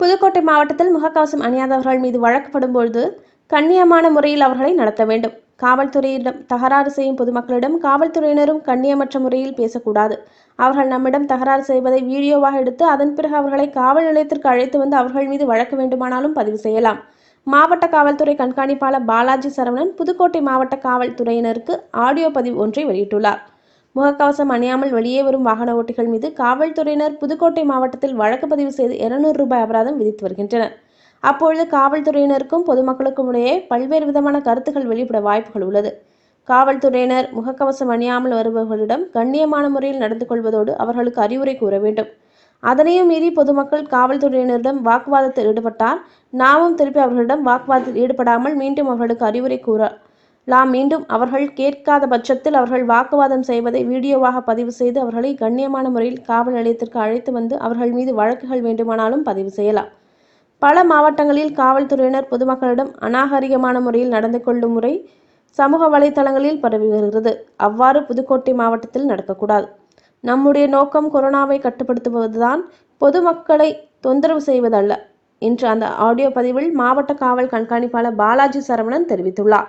புதுக்கோட்டை மாவட்டத்தில் முகக்கவசம் அணியாதவர்கள் மீது வழக்கப்படும் பொழுது கண்ணியமான முறையில் அவர்களை நடத்த வேண்டும். காவல்துறையிடம் தகராறு செய்யும் பொதுமக்களிடம் காவல்துறையினரும் கண்ணியமற்ற முறையில் பேசக்கூடாது. அவர்கள் நம்மிடம் தகராறு செய்வதை வீடியோவாக எடுத்து அதன் பிறகு அவர்களை காவல் நிலையத்திற்கு அழைத்து வந்து அவர்கள் மீது வழக்கு வேண்டுமானாலும் பதிவு செய்யலாம். மாவட்ட காவல்துறை கண்காணிப்பாளர் பாலாஜி சரவணன் புதுக்கோட்டை மாவட்ட காவல்துறையினருக்கு ஆடியோ பதிவு ஒன்றை வெளியிட்டுள்ளார். முகக்கவசம் அணியாமல் வெளியே வரும் வாகன ஓட்டிகள் மீது காவல்துறையினர் புதுக்கோட்டை மாவட்டத்தில் வழக்கு பதிவு செய்து இருநூறு ரூபாய் அபராதம் விதித்து வருகின்றனர். அப்பொழுது காவல்துறையினருக்கும் பொதுமக்களுக்கும் இடையே பல்வேறு விதமான கருத்துக்கள் வெளிப்பட வாய்ப்புகள் உள்ளது. காவல்துறையினர் முகக்கவசம் அணியாமல் வருபவர்களிடம் கண்ணியமான முறையில் நடந்து கொள்வதோடு அவர்களுக்கு அறிவுரை கூற வேண்டும். அதனையும் மீறி பொதுமக்கள் காவல்துறையினரிடம் வாக்குவாதத்தில் ஈடுபட்டால் நாமும் திருப்பி அவர்களிடம் வாக்குவாதத்தில் ஈடுபடாமல் மீண்டும் அவர்களுக்கு அறிவுரை கூற லா மீண்டும் அவர்கள் கேட்காத பட்சத்தில் அவர்கள் வாக்குவாதம் செய்வதை வீடியோவாக பதிவு செய்து அவர்களை கண்ணியமான முறையில் காவல் நிலையத்திற்கு அழைத்து வந்து அவர்கள் மீது வழக்குகள் வேண்டுமானாலும் பதிவு செய்யலாம். பல மாவட்டங்களில் காவல்துறையினர் பொதுமக்களிடம் அநாகரிகமான முறையில் நடந்து கொள்ளும் முறை சமூக வலைதளங்களில் பரவி வருகிறது. அவ்வாறு புதுக்கோட்டை மாவட்டத்தில் நடக்கக்கூடாது. நம்முடைய நோக்கம் கொரோனாவை கட்டுப்படுத்துவதுதான். பொதுமக்களை தொந்தரவு செய்வதல்ல. என்று அந்த ஆடியோ பதிவில் மாவட்ட காவல் கண்காணிப்பாளர் பாலாஜி சரவணன் தெரிவித்துள்ளார்.